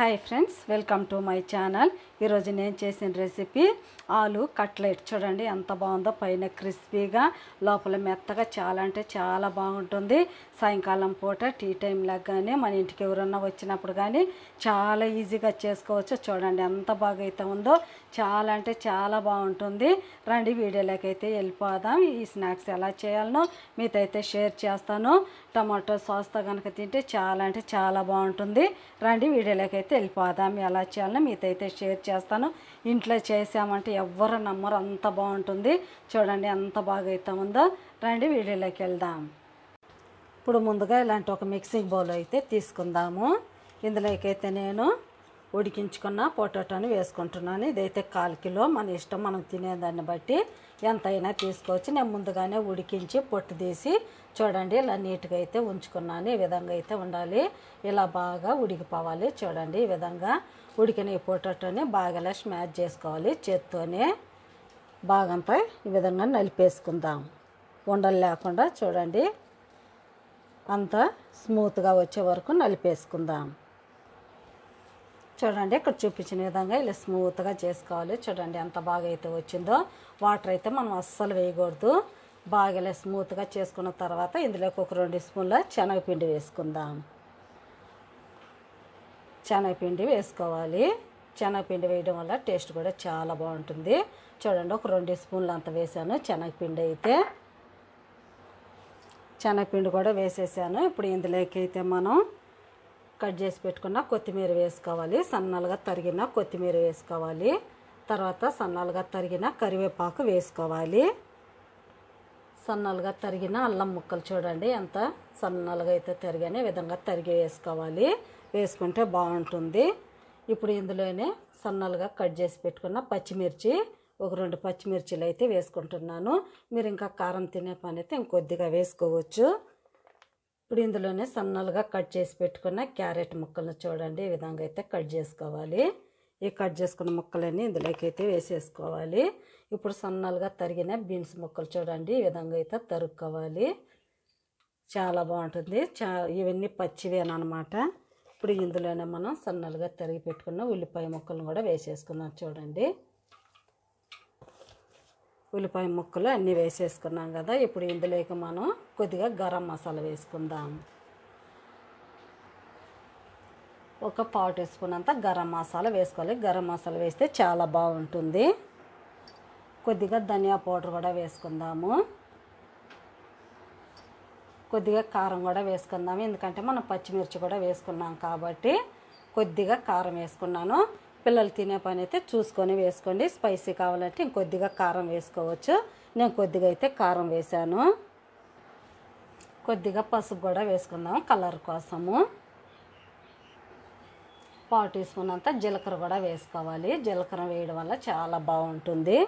Hi friends welcome to my channel. ఈరోజు నేను చేసిన రెసిపీ ఆలు కట్లెట్. చూడండి ఎంత బాగుందో. పైన క్రిస్పీగా లోపల మెత్తగా చాలా అంటే చాలా బాగుంటుంది. సాయంకాలం పూట టీ టైం కానీ మన ఇంటికి ఎవరన్నా వచ్చినప్పుడు కానీ చాలా ఈజీగా చేసుకోవచ్చు. చూడండి ఎంత బాగా అయితే ఉందో. చాలా అంటే చాలా బాగుంటుంది. రండి వీడియోలోకి అయితే వెళ్ళిపోదాం. ఈ స్నాక్స్ ఎలా చేయాలనో మీతో అయితే షేర్ చేస్తాను. టమాటో సాస్తో కనుక తింటే చాలా అంటే చాలా బాగుంటుంది. రండి వీడియోలోకి అయితే వెళ్ళిపోదాం ఎలా చేయాలని మీతో అయితే షేర్ చేస్తాను. ఇంట్లో చేసామంటే ఎవ్వరు నమ్మరు అంత బాగుంటుంది. చూడండి ఎంత బాగా అయితే ఉందో. రండి వీడియోలోకి వెళ్దాం. ఇప్పుడు ముందుగా ఇలాంటి ఒక మిక్సింగ్ బౌల్ అయితే తీసుకుందాము. ఇందులోకి అయితే నేను ఉడికించుకున్న పొటాటోని వేసుకుంటున్నాను. ఇదైతే కాల్ కిలో. మన ఇష్టం మనం తినేదాన్ని బట్టి ఎంతైనా తీసుకోవచ్చు. నేను ముందుగానే ఉడికించి పొట్టు తీసి చూడండి ఇలా నీట్గా అయితే ఉంచుకున్నాను. ఈ విధంగా అయితే ఉండాలి. ఇలా బాగా ఉడికిపోవాలి. చూడండి ఈ విధంగా ఉడికిన ఈ పొటాటోని బాగా ఇలా స్మాష్ చేసుకోవాలి. చేత్తోనే బాగంతా ఈ విధంగా నలిపేసుకుందాం. ఉండలు లేకుండా చూడండి అంతా స్మూత్గా వచ్చే వరకు నలిపేసుకుందాం. చూడండి ఇక్కడ చూపించిన విధంగా ఇలా స్మూత్గా చేసుకోవాలి. చూడండి ఎంత బాగా అయితే వచ్చిందో. వాటర్ అయితే మనం అస్సలు వేయకూడదు. బాగా ఇలా స్మూత్గా చేసుకున్న తర్వాత ఇందులోకి ఒక రెండు స్పూన్ల శనగపిండి వేసుకుందాం. శనగపిండి వేసుకోవాలి. శనగపిండి వేయడం వల్ల టేస్ట్ కూడా చాలా బాగుంటుంది. చూడండి ఒక రెండు స్పూన్లు అంత వేసాను శనగపిండి అయితే. శనగపిండి కూడా వేసేసాను. ఇప్పుడు ఇందులోకి అయితే మనం కట్ చేసి పెట్టుకున్న కొత్తిమీర వేసుకోవాలి. సన్నలుగా తరిగిన కొత్తిమీర వేసుకోవాలి. తర్వాత సన్నలుగా తరిగిన కరివేపాకు వేసుకోవాలి. సన్నలుగా తరిగిన అల్లం ముక్కలు చూడండి. ఎంత సన్నలుగా అయితే తరిగానే విధంగా తరిగి వేసుకోవాలి. వేసుకుంటే బాగుంటుంది. ఇప్పుడు ఇందులోనే సన్నలుగా కట్ చేసి పెట్టుకున్న పచ్చిమిర్చి ఒక రెండు పచ్చిమిర్చిలు అయితే వేసుకుంటున్నాను. మీరు ఇంకా కారం తినే పని అయితే ఇంకొద్దిగా వేసుకోవచ్చు. ఇప్పుడు ఇందులోనే సన్నలుగా కట్ చేసి పెట్టుకున్న క్యారెట్ ముక్కలను చూడండి. ఈ విధంగా అయితే కట్ చేసుకోవాలి. ఈ కట్ చేసుకున్న ముక్కలన్నీ ఇందులోకి అయితే వేసేసుకోవాలి. ఇప్పుడు సన్నలుగా తరిగిన బీన్స్ ముక్కలు చూడండి. ఈ విధంగా అయితే తరుక్కోవాలి. చాలా బాగుంటుంది. చా ఇవన్నీ పచ్చివేనమాట ఇప్పుడు ఇందులోనే మనం సన్నలుగా తరిగి పెట్టుకున్న ఉల్లిపాయ ముక్కలను కూడా వేసేసుకున్నాం చూడండి. ఉల్లిపాయ ముక్కలు అన్నీ వేసేసుకున్నాం కదా. ఇప్పుడు ఇందులోకి మనం కొద్దిగా గరం మసాలా వేసుకుందాం. ఒక పావు టీ స్పూన్ అంతా గరం మసాలా వేసుకోవాలి. గరం మసాలా వేస్తే చాలా బాగుంటుంది. కొద్దిగా ధనియా పౌడర్ కూడా వేసుకుందాము. కొద్దిగా కారం కూడా వేసుకుందాము. ఎందుకంటే మనం పచ్చిమిర్చి కూడా వేసుకున్నాం కాబట్టి కొద్దిగా కారం వేసుకున్నాను. పిల్లలు తినే పని అయితే చూసుకొని వేసుకోండి. స్పైసీ కావాలంటే ఇంకొద్దిగా కారం వేసుకోవచ్చు. నేను కొద్దిగా అయితే కారం వేశాను. కొద్దిగా పసుపు కూడా వేసుకుందాం కలర్ కోసము. పావు టీ స్పూన్ అంతా జీలకర్ర కూడా వేసుకోవాలి. జీలకర్ర వేయడం వల్ల చాలా బాగుంటుంది.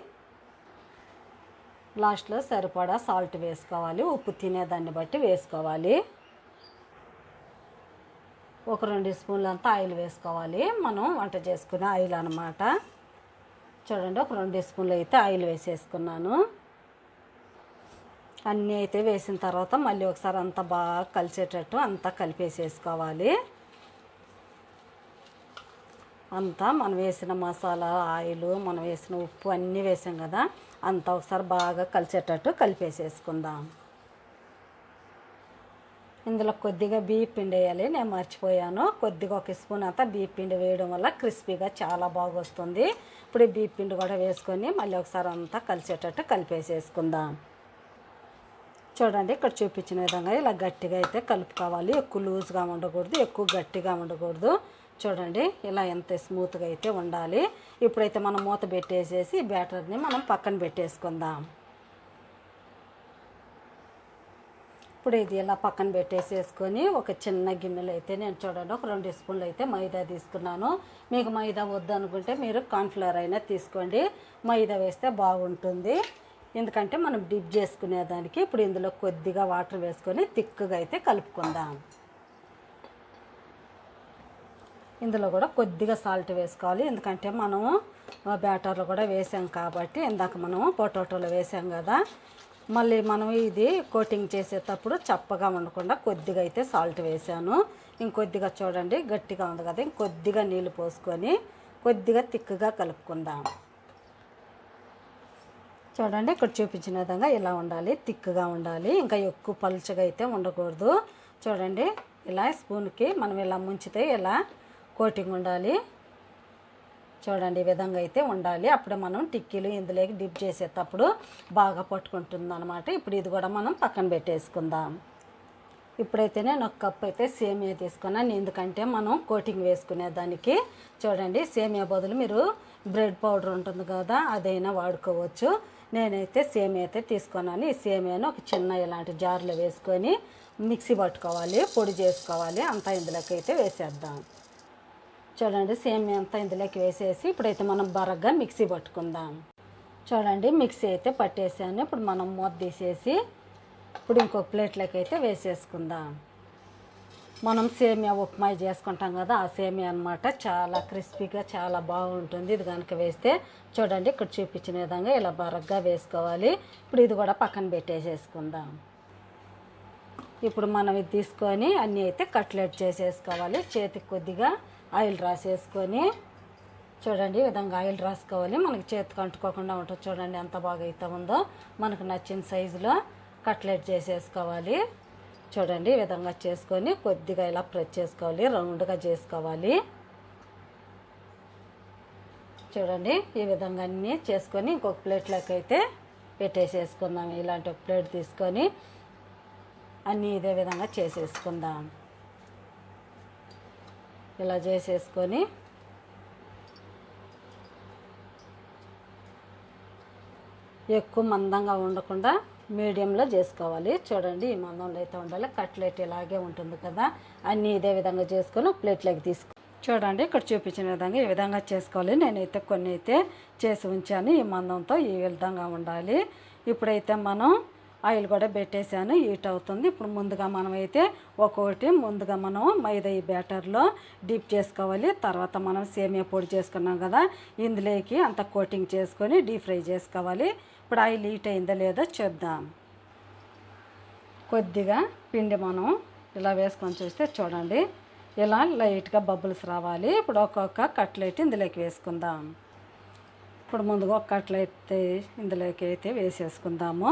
లాస్ట్లో సరిపడా సాల్ట్ వేసుకోవాలి. ఉప్పు తినేదాన్ని బట్టి వేసుకోవాలి. ఒక రెండు స్పూన్లు అంతా ఆయిల్ వేసుకోవాలి. మనం వంట చేసుకునే ఆయిల్ అనమాట చూడండి ఒక రెండు స్పూన్లు అయితే ఆయిల్ వేసేసుకున్నాను. అన్నీ అయితే వేసిన తర్వాత మళ్ళీ ఒకసారి అంతా బాగా కలిసేటట్టు అంతా కలిపేసేసుకోవాలి. అంతా మనం వేసిన మసాలా ఆయిల్ మనం వేసిన ఉప్పు అన్నీ వేసాం కదా అంతా ఒకసారి బాగా కలిసేటట్టు కలిపేసేసుకుందాం. ఇందులో కొద్దిగా బియ్య పిండి వేయాలి. నేను మర్చిపోయాను. కొద్దిగా ఒక స్పూన్ అంతా బియ్య పిండి వేయడం వల్ల క్రిస్పీగా చాలా బాగా వస్తుంది ఇప్పుడు బియ్య పిండి కూడా వేసుకొని మళ్ళీ ఒకసారి అంతా కలిసేటట్టు కలిపేసేసుకుందాం. చూడండి ఇక్కడ చూపించిన విధంగా ఇలా గట్టిగా అయితే కలుపుకోవాలి. ఎక్కువ లూజ్గా ఉండకూడదు ఎక్కువ గట్టిగా ఉండకూడదు. చూడండి ఇలా ఎంత స్మూత్గా అయితే ఉండాలి. ఇప్పుడైతే మనం మూత పెట్టేసేసి బ్యాటర్ని మనం పక్కన పెట్టేసుకుందాం. ఇప్పుడు ఇది ఇలా పక్కన పెట్టేసేసుకొని ఒక చిన్న గిన్నెలో అయితే నేను చూడండి ఒక రెండు స్పూన్లు అయితే మైదా తీసుకున్నాను. మీకు మైదా వద్దనుకుంటే మీరు కార్న్ఫ్లవర్ అయినా తీసుకోండి. మైదా వేస్తే బాగుంటుంది. ఎందుకంటే మనం డిప్ చేసుకునేదానికి ఇప్పుడు ఇందులో కొద్దిగా వాటర్ వేసుకొని తిక్కుగా అయితే కలుపుకుందాం. ఇందులో కూడా కొద్దిగా సాల్ట్ వేసుకోవాలి. ఎందుకంటే మనము బ్యాటర్లో కూడా వేసాం కాబట్టి ఇందాక మనం పొటాటోలో వేసాం కదా. మళ్ళీ మనం ఇది కోటింగ్ చేసేటప్పుడు చప్పగా ఉండకుండా కొద్దిగా అయితే సాల్ట్ వేసాను. ఇంకొద్దిగా చూడండి గట్టిగా ఉంది కదా ఇంకొద్దిగా నీళ్ళు పోసుకొని కొద్దిగా తిక్కుగా కలుపుకుందాం. చూడండి ఇక్కడ చూపించిన విధంగా ఇలా ఉండాలి తిక్కుగా ఉండాలి. ఇంకా ఎక్కువ పలుచగా అయితే ఉండకూడదు. చూడండి ఇలా స్పూన్కి మనం ఇలా ముంచితే ఇలా కోటింగ్ ఉండాలి. చూడండి ఈ విధంగా అయితే ఉండాలి. అప్పుడు మనం టిక్కీలు ఇందులోకి డిప్ చేసేటప్పుడు బాగా పట్టుకుంటుంది అనమాట ఇప్పుడు ఇది కూడా మనం పక్కన పెట్టేసుకుందాం. ఇప్పుడైతే నేను ఒక కప్ అయితే సేమియా తీసుకున్నాను. ఎందుకంటే మనం కోటింగ్ వేసుకునే దానికి చూడండి సేమియా బదులు మీరు బ్రెడ్ పౌడర్ ఉంటుంది కదా అదైనా వాడుకోవచ్చు. నేనైతే సేమియా అయితే తీసుకున్నాను. ఈ సేమియాను ఒక చిన్న ఇలాంటి జార్లో వేసుకొని మిక్సీ పట్టుకోవాలి పొడి చేసుకోవాలి. అంతా ఇందులోకి అయితే వేసేద్దాం. చూడండి సేమియా అంతా ఇందులోకి వేసేసి ఇప్పుడైతే మనం బరగ్గా మిక్సీ పట్టుకుందాం. చూడండి మిక్సీ అయితే పట్టేసాను. ఇప్పుడు మనం మూత తీసేసి ఇప్పుడు ఇంకొక ప్లేట్లోకి అయితే వేసేసుకుందాం. మనం సేమియా ఉప్మా చేసుకుంటాం కదా ఆ సేమియా అనమాట చాలా క్రిస్పీగా చాలా బాగుంటుంది. ఇది కనుక వేస్తే చూడండి ఇక్కడ చూపించిన విధంగా ఇలా బరగ్గా వేసుకోవాలి. ఇప్పుడు ఇది కూడా పక్కన పెట్టేసేసుకుందాం. ఇప్పుడు మనం ఇది తీసుకొని అన్నీ అయితే కట్లెట్ చేసేసుకోవాలి. చేతికి కొద్దిగా ఆయిల్ రాసేసుకొని చూడండి ఈ విధంగా ఆయిల్ రాసుకోవాలి. మనకి చేతికి అంటుకోకుండా ఉంటుంది చూడండి ఎంత బాగా అయితే ఉందో. మనకు నచ్చిన సైజులో కట్లెట్ చేసేసుకోవాలి. చూడండి ఈ విధంగా చేసుకొని కొద్దిగా ఇలా ప్రెస్ చేసుకోవాలి. రౌండ్గా చేసుకోవాలి. చూడండి ఈ విధంగా అన్నీ చేసుకొని ఇంకొక ప్లేట్లోకి అయితే పెట్టేసేసుకుందాం. ఇలాంటి ఒక ప్లేట్ తీసుకొని అన్నీ ఇదే విధంగా చేసేసుకుందాం. ఇలా చేసేసుకొని ఎక్కువ మందంగా ఉండకుండా మీడియంలో చేసుకోవాలి. చూడండి ఈ మందంలో అయితే ఉండాలి. కట్లెట్ ఇలాగే ఉంటుంది కదా అన్నీ ఇదే విధంగా చేసుకొని ప్లేట్లోకి తీసుకో. చూడండి ఇక్కడ చూపించిన విధంగా ఈ విధంగా చేసుకోవాలి. నేనైతే కొన్ని అయితే చేసి ఉంచాను. ఈ మందంతో ఈ విధంగా ఉండాలి. ఇప్పుడైతే మనం ఆయిల్ కూడా పెట్టేశాను హీట్ అవుతుంది. ఇప్పుడు ముందుగా మనమైతే ఒక్కొక్కటి ముందుగా మనం మైదా ఈ బ్యాటర్లో డీప్ చేసుకోవాలి. తర్వాత మనం సేమియా పొడి చేసుకున్నాం కదా ఇందులోకి అంత కోటింగ్ చేసుకొని డీప్ ఫ్రై చేసుకోవాలి. ఇప్పుడు ఆయిల్ హీట్ అయిందో లేదో చూద్దాం కొద్దిగా పిండి మనం ఇలా వేసుకొని చూస్తే చూడండి ఇలా లైట్గా బబుల్స్ రావాలి. ఇప్పుడు ఒక్కొక్క కట్లెట్ ఇందులోకి వేసుకుందాం. ఇప్పుడు ముందుగా ఒక కట్లెట్ ఇందులోకి అయితే వేసేసుకుందాము.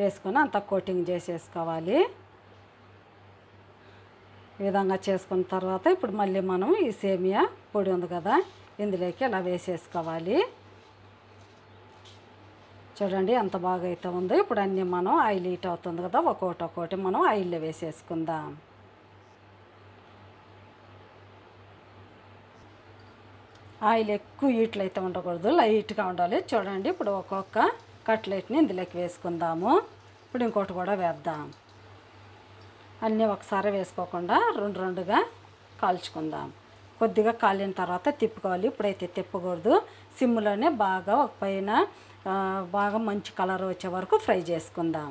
వేసుకొని అంత కోటింగ్ చేసేసుకోవాలి. ఈ విధంగా చేసుకున్న తర్వాత ఇప్పుడు మళ్ళీ మనం ఈ సేమియా పొడి ఉంది కదా ఇందులోకి ఇలా వేసేసుకోవాలి. చూడండి ఎంత బాగా అయితే ఉందో. ఇప్పుడు అన్నీ మనం ఆయిల్ హీట్ అవుతుంది కదా ఒక్కొక్కటి ఒక్కొక్కటి మనం ఆయిల్లో వేసేసుకుందాం. ఆయిల్ ఎక్కువ హీట్లు అయితే ఉండకూడదు లైట్గా ఉండాలి. చూడండి ఇప్పుడు ఒక్కొక్క కట్లెట్ని ఇందులోకి వేసుకుందాము. ఇప్పుడు ఇంకోటి కూడా వేద్దాం. అన్నీ ఒకసారి వేసుకోకుండా రెండు రెండుగా కాల్చుకుందాం. కొద్దిగా కాలిన తర్వాత తిప్పుకోవాలి. ఇప్పుడైతే తిప్పకూడదు. సిమ్లోనే బాగా ఒక పైన బాగా మంచి కలర్ వచ్చే వరకు ఫ్రై చేసుకుందాం.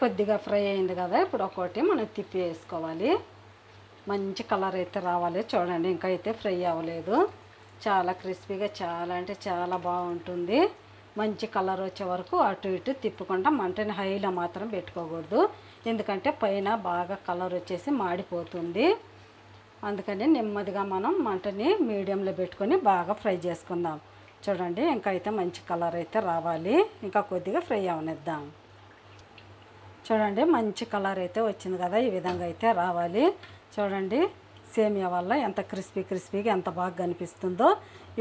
కొద్దిగా ఫ్రై అయింది కదా ఇప్పుడు ఒకటి మనం తిప్పి వేసుకోవాలి. మంచి కలర్ అయితే రావాలి. చూడండి ఇంకా అయితే ఫ్రై అవ్వలేదు. చాలా క్రిస్పీగా చాలా అంటే చాలా బాగుంటుంది. మంచి కలర్ వచ్చే వరకు అటు ఇటు తిప్పకుండా మంటని హైలో మాత్రం పెట్టుకోకూడదు. ఎందుకంటే పైన బాగా కలర్ వచ్చేసి మాడిపోతుంది. అందుకని నెమ్మదిగా మనం మంటని మీడియంలో పెట్టుకొని బాగా ఫ్రై చేసుకుందాం. చూడండి ఇంకా అయితే మంచి కలర్ అయితే రావాలి. ఇంకా కొద్దిగా ఫ్రై అవనిద్దాం. చూడండి మంచి కలర్ అయితే వచ్చింది కదా ఈ విధంగా అయితే రావాలి. చూడండి సేమియా వల్ల ఎంత క్రిస్పీ క్రిస్పీగా ఎంత బాగా కనిపిస్తుందో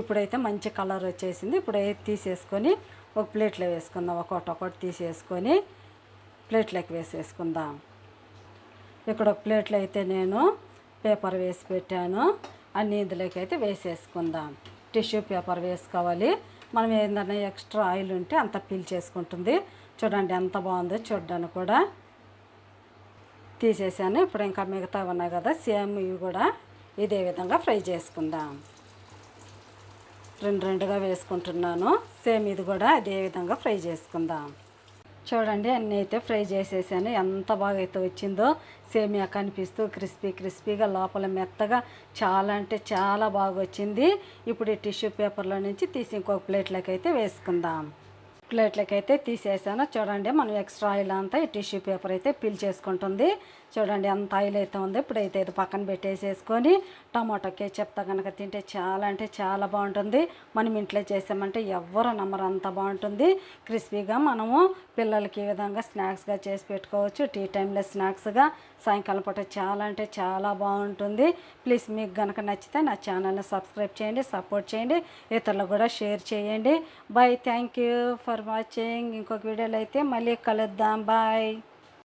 ఇప్పుడైతే మంచి కలర్ వచ్చేసింది. ఇప్పుడు తీసేసుకొని ఒక ప్లేట్లో వేసుకుందాం. ఒకటి ఒకటి తీసేసుకొని ప్లేట్లోకి వేసేసుకుందాం. ఇక్కడ ఒక ప్లేట్లో అయితే నేను పేపర్ వేసి పెట్టాను. అన్నీ ఇందులోకి అయితే వేసేసుకుందాం. టిష్యూ పేపర్ వేసుకోవాలి. మనం ఏందన్నా ఎక్స్ట్రా ఆయిల్ ఉంటే అంత పీల్చేసుకుంటుంది చూడండి ఎంత బాగుందో చూడడానికి కూడా. తీసేసాను. ఇప్పుడు ఇంకా మిగతా ఉన్నాయి కదా సేమ్ ఇవి కూడా ఇదే విధంగా ఫ్రై చేసుకుందాం. రెండు రెండుగా వేసుకుంటున్నాను. సేమ్ ఇది కూడా అదే విధంగా ఫ్రై చేసుకుందాం. చూడండి అన్నీ అయితే ఫ్రై చేసేసాను. ఎంత బాగా అయితే వచ్చిందో సేమియా కనిపిస్తూ క్రిస్పీ క్రిస్పీగా లోపల మెత్తగా చాలా అంటే చాలా బాగా వచ్చింది. ఇప్పుడు ఈ టిష్యూ పేపర్లో నుంచి తీసి ఇంకొక ప్లేట్లోకి అయితే వేసుకుందాం. ప్లేట్లకి అయితే తీసేసాను. చూడండి మనం ఎక్స్ట్రా ఆయిల్ అంతా ఈ టిష్యూ పేపర్ అయితే పీల్ చేసుకుంటుంది. చూడండి ఎంత ఆయిల్ అయితే ఉందో ఇప్పుడైతే ఇది పక్కన పెట్టేసేసుకొని టమాటో చెప్తా కనుక తింటే చాలా అంటే చాలా బాగుంటుంది. మనం ఇంట్లో చేసామంటే ఎవ్వరు నమ్మరు అంత బాగుంటుంది. క్రిస్పీగా మనము పిల్లలకి ఈ విధంగా స్నాక్స్గా చేసి పెట్టుకోవచ్చు. టీ టైంలో స్నాక్స్గా సాయంకాలం పూట చాలా అంటే చాలా బాగుంటుంది. ప్లీజ్ మీకు కనుక నచ్చితే నా ఛానల్ని సబ్స్క్రైబ్ చేయండి సపోర్ట్ చేయండి ఇతరులకు కూడా షేర్ చేయండి. Bye thank you for watching ఇంకొక వీడియోలో అయితే మళ్ళీ కలుద్దాం. బాయ్